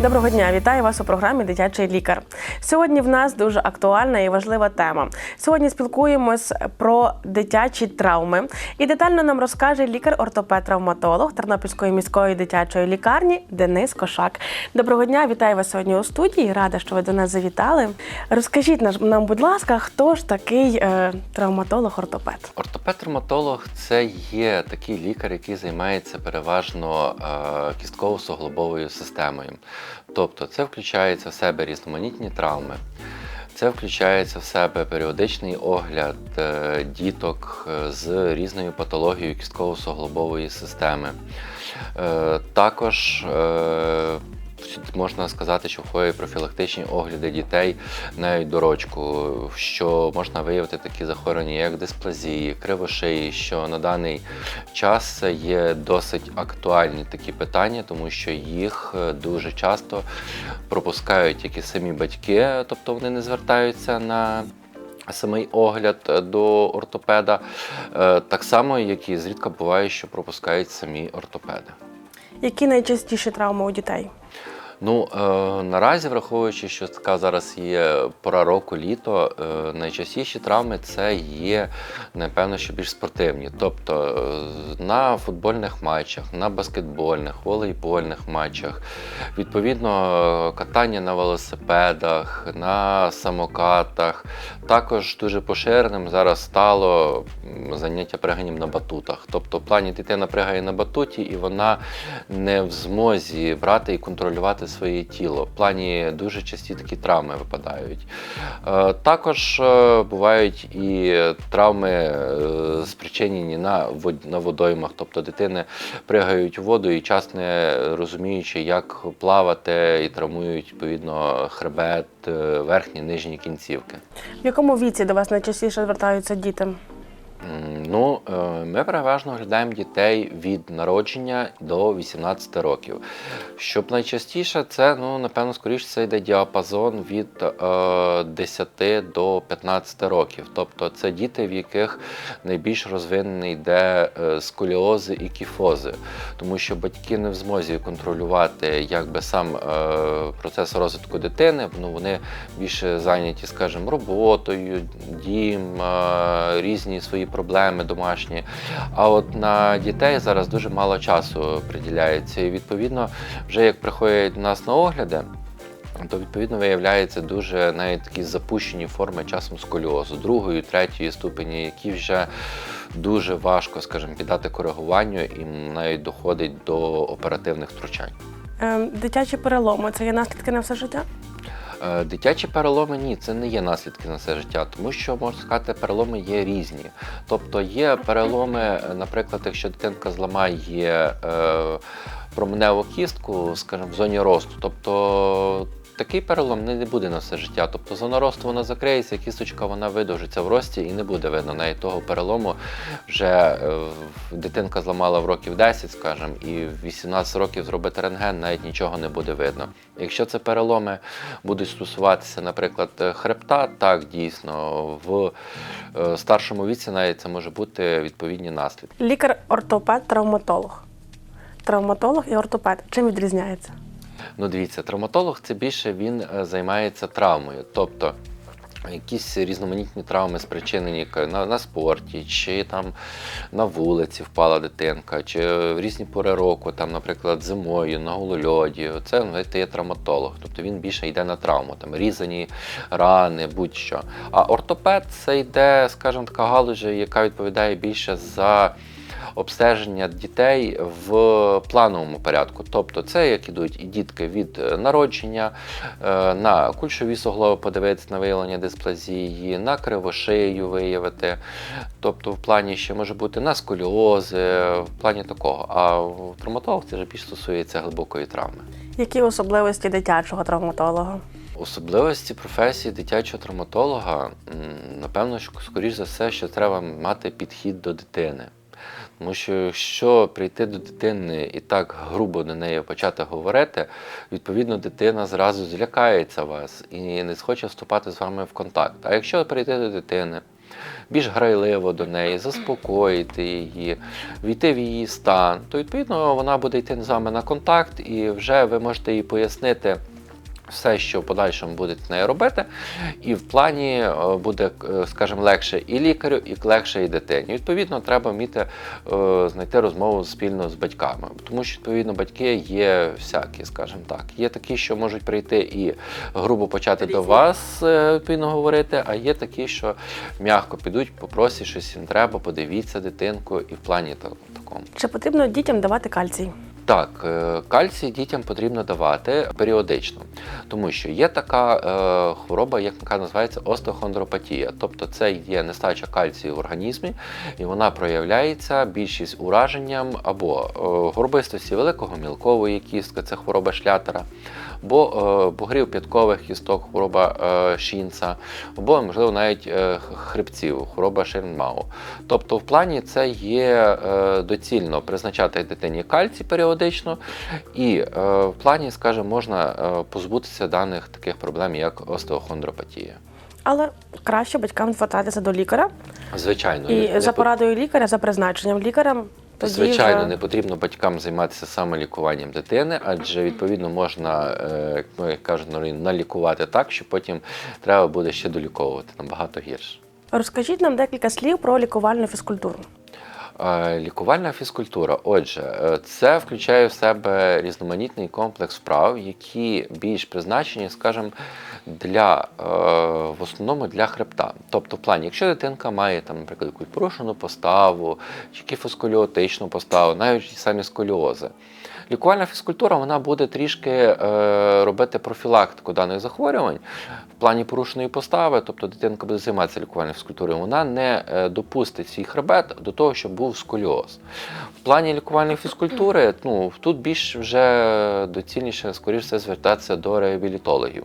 Доброго дня, вітаю вас у програмі Дитячий лікар. Сьогодні в нас дуже актуальна і важлива тема. Сьогодні спілкуємось про дитячі травми. І детально нам розкаже лікар-ортопед-травматолог Тернопільської міської дитячої лікарні Денис Кошак. Доброго дня, вітаю вас сьогодні у студії. Рада, що ви до нас завітали. Розкажіть нам, будь ласка, хто ж такий е, травматолог-ортопед? Ортопед-травматолог це є такий лікар, який займається переважно е, кістково-суглобовою системою. Тобто це включається в себе різноманітні травми. Це включається в себе періодичний огляд е, діток е, з різною патологією кістково-суглобової системи. Е, Також можна сказати, що входять профілактичні огляди дітей навіть до рочку, що можна виявити такі захворювання, як дисплазії, кривошиї, що на даний час є досить актуальні такі питання, тому що їх е, дуже часто пропускають і самі батьки, тобто вони не звертаються на. Самий огляд е, до ортопеда, е, так само, як і зрідка буває, що пропускають самі ортопеди. Які найчастіші травми у дітей? Ну е, наразі, враховуючи, що така зараз є пора року, літо, е, найчастіші травми це є, напевно, що більш спортивні. Тобто е, на футбольних матчах, на баскетбольних, волейбольних матчах, відповідно, катання на велосипедах, на самокатах. Також дуже поширеним зараз стало заняття приганням на батутах. Тобто, в плані дитина пригає на батуті, і вона не в змозі брати і контролювати своє тіло. В плані дуже часті такі травми випадають. Е, Також е, бувають і травми е, спричинені на на водоймах, тобто дитини пригають у воду і час не розуміючи, як плавати, і травмують відповідно хребет, верхні нижні кінцівки. В якому віці до вас найчастіше звертаються діти? Ну, е, ми переважно оглядаємо дітей від народження до 18 років. Щоб найчастіше, це, ну, напевно, скоріше це йде діапазон від е, 10 до 15 років. Тобто це діти, в яких найбільш розвинений йде е, сколіози і кіфози, тому що батьки не в змозі контролювати якби сам е, процес розвитку дитини. Ну, вони більше зайняті, скажімо, роботою, дім, е, різні свої проблеми домашні. А от на дітей зараз дуже мало часу приділяється. І відповідно, вже як приходять нас на огляди. То відповідно виявляється дуже навіть такі запущені форми часом сколіозу, другої, третьої ступені, які вже дуже важко, скажімо, піддати коригуванню і навіть доходить до оперативних втручань. Е, дитячі переломи це є наслідки на все життя? Е, Дитячі переломи ні, це не є наслідки на все життя, тому що можна сказати, переломи є різні. Тобто є переломи, наприклад, якщо дитинка зламає е, променеву кістку, скажімо, в зоні росту, тобто такий перелом не буде на все життя. Тобто зона росту вона закриється, кісточка вона видовжиться в рості і не буде видно навіть того перелому. Вже е, дитинка зламала в років 10, скажімо, і в 18 років зробити рентген, навіть нічого не буде видно. Якщо це переломи будуть стосуватися, наприклад, хребта, так дійсно в е, старшому віці навіть це може бути відповідні наслідки. Лікар-ортопед, травматолог. Травматолог і ортопед. Чим відрізняється? Ну, дивіться, травматолог це більше він е, займається травмою, тобто. Якісь різноманітні травми спричинені на, на спорті, чи там на вулиці впала дитинка, чи в різні пори року, там, наприклад, зимою, на голольоді. Це ну, це є травматолог. Тобто він більше йде на травму, там різані рани, будь-що. А ортопед це йде, скажімо, така галузь, яка відповідає більше за обстеження дітей в плановому порядку. Тобто це як ідуть і дітки від е, народження, е, на кульшові суглоби подивитися на виявлення дисплазії, на кривошию виявити. Тобто в плані ще може бути на сколіози, в плані такого. А в травматолог це вже більш стосується глибокої травми. Які особливості дитячого травматолога? Особливості професії дитячого травматолога, напевно, скоріш за все, що треба мати підхід до дитини. Тому що якщо прийти до дитини і так грубо до неї почати говорити, відповідно дитина зразу злякається вас і не схоче вступати з вами в контакт. А якщо прийти до дитини, більш грайливо до неї, заспокоїти її, війти в її стан, то відповідно вона буде йти з вами на контакт, і вже ви можете їй пояснити. Все, що в подальшому будете з нею робити, і в плані е, буде, е, скажімо, легше і лікарю, і легше і дитині. Відповідно, треба вміти е, знайти розмову спільно з батьками, тому що відповідно батьки є всякі, скажімо так. Є такі, що можуть прийти і грубо почати до вас відповідно говорити, а є такі, що м'яко підуть, попросять щось їм треба, подивіться дитинку, і в плані такому. Чи потрібно дітям давати кальцій? Так, е, кальцій дітям потрібно давати періодично, тому що є така е, хвороба, яка називається остеохондропатія. Тобто це є нестача кальцію в організмі, і вона проявляється більшість ураженням або е, горбистості великого мілкової кістки, це хвороба шлятера, або е, бугрів п'яткових кісток, хвороба е, шінца, або, можливо, навіть е, хребців, хвороба Шернмау. Тобто, в плані це є е, доцільно призначати дитині кальцій періодично, і е, в плані, скажімо, можна е, позбутися даних таких проблем, як остеохондропатія. Але краще батькам звертатися до лікаря Звичайно, і за порадою лікаря, за призначенням лікаря. Тоді Звичайно, вже... не потрібно батькам займатися саме лікуванням дитини, адже відповідно можна, е, як ну, як кажуть, ну, налікувати так, що потім треба буде ще доліковувати набагато гірше. Розкажіть нам декілька слів про лікувальну фізкультуру. Лікувальна фізкультура. Отже, е, це включає в себе різноманітний комплекс вправ, які більш призначені, скажімо, для е, в основному для хребта. Тобто, в плані, якщо дитинка має там, наприклад, якусь порушену поставу, чи кіфосколіотичну поставу, навіть самі сколіози. Лікувальна фізкультура вона буде трішки е, робити профілактику даних захворювань в плані порушеної постави, тобто дитинка буде займатися лікувальною фізкультурою, вона не е, допустить свій хребет до того, щоб був сколіоз. В плані лікувальної фізкультури, ну тут більш вже доцільніше, скоріше все, звертатися до реабілітологів.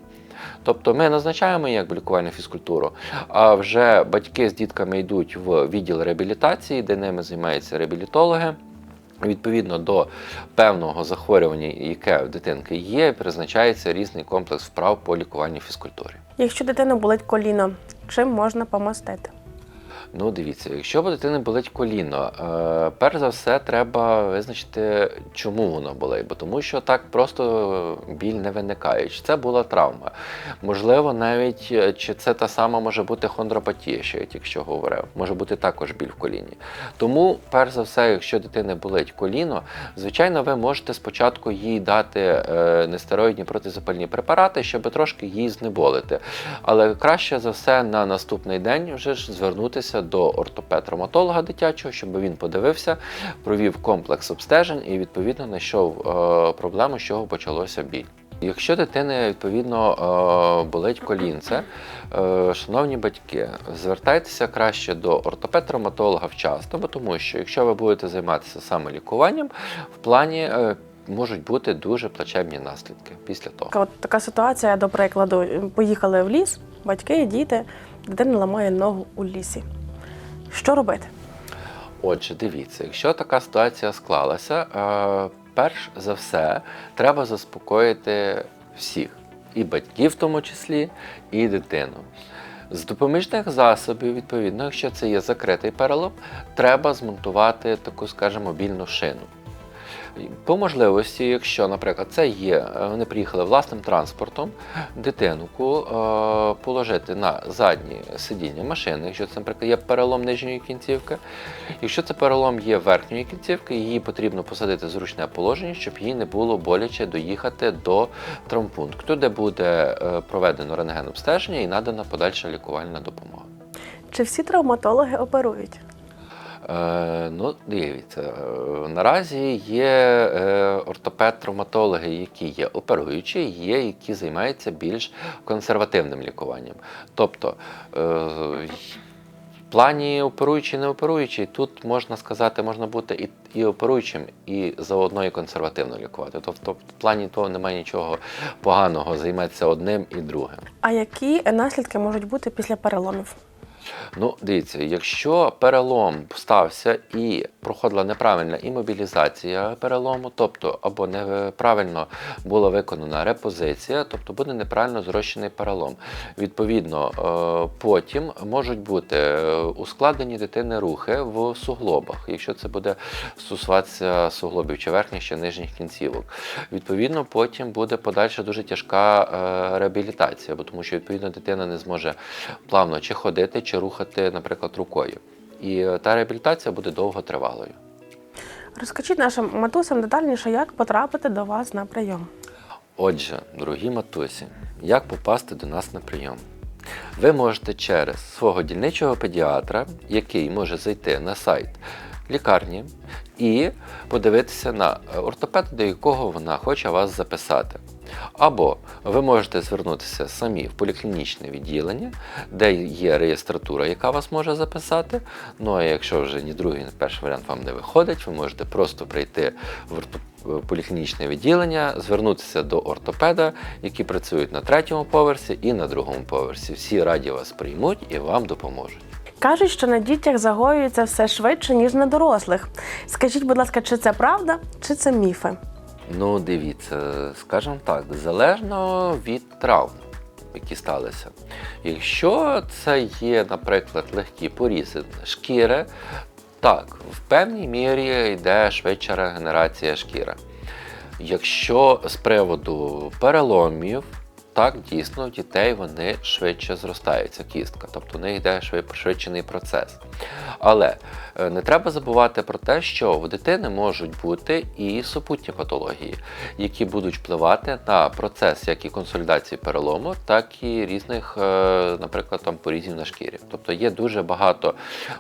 Тобто ми назначаємо як лікувальну фізкультуру, а вже батьки з дітками йдуть в відділ реабілітації, де ними займаються реабілітологи. Відповідно до певного захворювання, яке в дитинки є, призначається різний комплекс вправ по лікуванню фізкультурі. Якщо дитина болить коліно, чим можна помастити? Ну, дивіться, якщо у дитини болить коліно, е, перш за все треба визначити, чому воно болить, бо тому що так просто біль не виникає. Чи це була травма? Можливо, навіть е, чи це та сама може бути хондропатія, що я тільки що говорив. Може бути також біль в коліні. Тому, перш за все, якщо дитини болить коліно, звичайно, ви можете спочатку їй дати е, нестероїдні протизапальні препарати, щоб трошки її знеболити. Але краще за все на наступний день вже ж звернутися до ортопед-травматолога дитячого, щоб він подивився, провів комплекс обстежень і відповідно знайшов е, проблему, з чого почалося біль. Якщо дитини відповідно е, болить колінце, е, шановні батьки, звертайтеся краще до ортопед-травматолога вчасно, бо тому що якщо ви будете займатися саме лікуванням, в плані можуть бути дуже плачевні наслідки після того. От така ситуація, до прикладу, поїхали в ліс, батьки, діти, дитина ламає ногу у лісі. Що робити? Отже, дивіться, якщо така ситуація склалася, е, перш за все треба заспокоїти всіх, і батьків в тому числі, і дитину. З допоміжних засобів, відповідно, якщо це є закритий перелом, треба змонтувати таку, скажімо, мобільну шину. По можливості, якщо, наприклад, це є, е, вони приїхали власним транспортом, дитинку е, положити на заднє сидіння машини, якщо це, наприклад, є перелом нижньої кінцівки. Якщо це перелом є верхньої кінцівки, її потрібно посадити в зручне положення, щоб їй не було боляче доїхати до травмпункту, де буде е, проведено рентген-обстеження і надана подальша лікувальна допомога. Чи всі травматологи оперують? Е, ну, дивіться, е, наразі є е, ортопед-травматологи, які є оперуючі, є, які займаються більш консервативним лікуванням. Тобто, в плані оперуючий, не оперуючий, тут можна сказати, можна бути і, і оперуючим, і заодно і консервативно лікувати. Тобто, в плані того немає нічого поганого займатися одним і другим. А які наслідки можуть бути після переломів? Ну, дивіться, якщо перелом стався і проходила неправильна імобілізація перелому, тобто або неправильно була виконана репозиція, тобто буде неправильно зрощений перелом. Відповідно, е, потім можуть бути е, ускладнені дитини рухи в суглобах, якщо це буде стосуватися суглобів чи верхніх чи нижніх кінцівок. Відповідно, потім буде подальша дуже тяжка е, реабілітація, бо тому що відповідно дитина не зможе плавно чи ходити, чи рухати, наприклад, рукою. І е, та реабілітація буде довготривалою. Розкажіть нашим матусям детальніше, як потрапити до вас на прийом. Отже, дорогі матусі, як попасти до нас на прийом? Ви можете через свого дільничого педіатра, який може зайти на сайт лікарні і подивитися на ортопеда, до якого вона хоче вас записати. Або ви можете звернутися самі в поліклінічне відділення, де є реєстратура, яка вас може записати. Ну а якщо вже ні другий, ні перший варіант вам не виходить, ви можете просто прийти в поліклінічне відділення, звернутися до ортопеда, які працюють на третьому поверсі і на другому поверсі. Всі раді вас приймуть і вам допоможуть. Кажуть, що на дітях загоюється все швидше, ніж на дорослих. Скажіть, будь ласка, чи це правда, чи це міфи? Ну, дивіться, скажімо так, залежно від травм, які сталися. Якщо це є, наприклад, легкі порізи шкіри, так, в певній мірі йде швидша регенерація шкіри. Якщо з приводу переломів, так, дійсно, у дітей вони швидше зростаються, кістка, тобто у них йде швид- пришвидшений процес. Але е, не треба забувати про те, що в дитини можуть бути і супутні патології, які будуть впливати на процес як і консолідації перелому, так і різних, е, наприклад, там порізів на шкірі. Тобто є дуже багато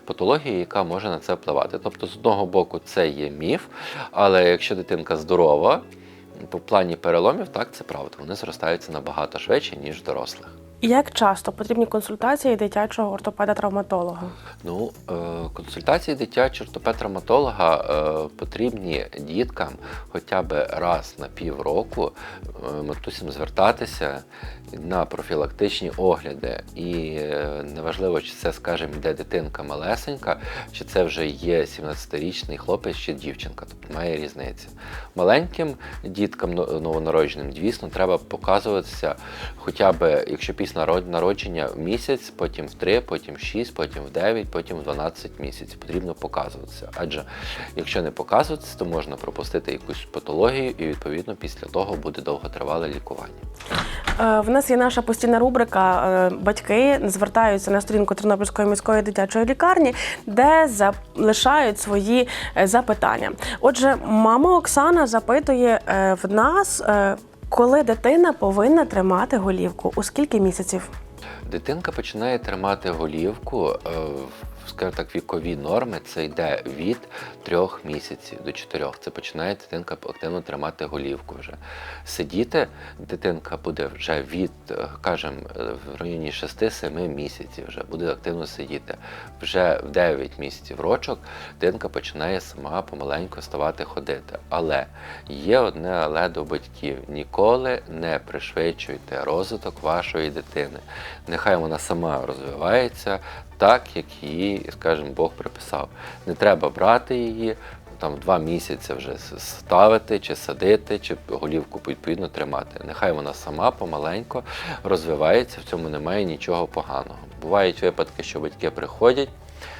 патологій, яка може на це впливати. Тобто, з одного боку, це є міф, але якщо дитинка здорова, по плані переломів, так це правда. Вони зростаються набагато швидше, ніж дорослих. Як часто потрібні консультації дитячого ортопеда-травматолога? Ну, е, консультації дитячого ортопед-травматолога е, потрібні діткам хоча б раз на півроку е, матусям звертатися на профілактичні огляди. І неважливо, чи це, скажімо, йде дитинка малесенька, чи це вже є 17-річний хлопець чи дівчинка. Тобто має різниця. Маленьким діткам новонародженим, дійсно, треба показуватися хоча б, якщо після народ- народження в місяць, потім в 3, потім в 6, потім в 9, потім в 12 місяців. Потрібно показуватися. Адже якщо не показуватися, то можна пропустити якусь патологію, і відповідно після того буде довготривале лікування. Е, В нас є наша постійна рубрика е, Батьки звертаються на сторінку Тернопільської міської дитячої лікарні, де залишають свої е, запитання. Отже, мама Оксана запитує в нас, коли дитина повинна тримати голівку, у скільки місяців? Дитинка починає тримати голівку, е, скажімо так, вікові норми це йде від 3 місяців до 4. Це починає дитинка активно тримати голівку вже. Сидіти дитинка буде вже від, е, кажемо, е, в районі 6-7 місяців вже буде активно сидіти. Вже в 9 місяців рочок дитинка починає сама помаленьку ставати ходити. Але є одне але до батьків: ніколи не пришвидшуйте розвиток вашої дитини. Нехай вона сама розвивається так, як її, скажімо, Бог приписав. Не треба брати її. Там два місяці вже ставити, чи садити, чи голівку відповідно тримати. Нехай вона сама помаленько розвивається, в цьому немає нічого поганого. Бувають випадки, що батьки приходять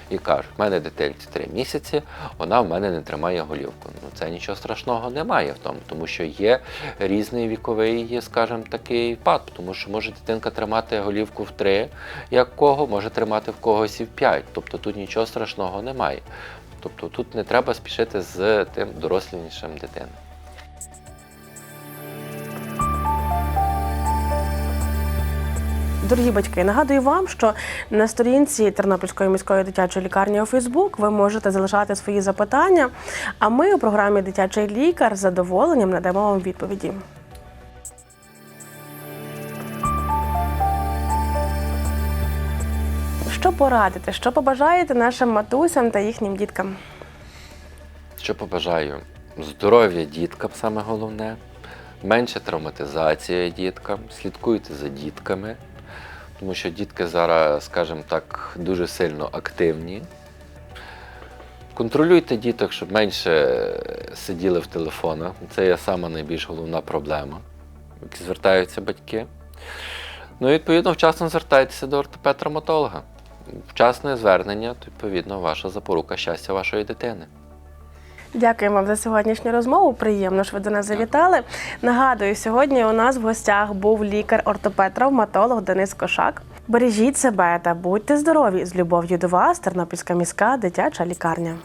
і кажуть, в мене дитинці три місяці, вона в мене не тримає голівку. Ну це нічого страшного немає в тому, тому що є різний віковий, скажімо, такий пад, тому що може дитинка тримати голівку в три, як кого, може тримати в когось і в п'ять. Тобто тут нічого страшного немає. Тобто тут не треба спішити з тим дорослішим дитини. Дорогі батьки, нагадую вам, що на сторінці Тернопільської міської дитячої лікарні у Фейсбук ви можете залишати свої запитання. А ми у програмі Дитячий лікар з задоволенням надамо вам відповіді. Що порадите, що побажаєте нашим матусям та їхнім діткам? Що побажаю? Здоров'я діткам саме головне, менше травматизації діткам, слідкуйте за дітками, тому що дітки зараз, скажімо так, дуже сильно активні. Контролюйте діток, щоб менше сиділи в телефонах. Це є сама найбільш головна проблема, які звертаються батьки. Ну і відповідно вчасно звертайтеся до ортопед-травматолога. Вчасне звернення, то відповідно ваша запорука щастя вашої дитини. Дякую вам за сьогоднішню розмову. Приємно, що ви до нас завітали. Нагадую, сьогодні у нас в гостях був лікар-ортопед-травматолог Денис Кошак. Бережіть себе та будьте здорові! З любов'ю до вас, Тернопільська міська дитяча лікарня.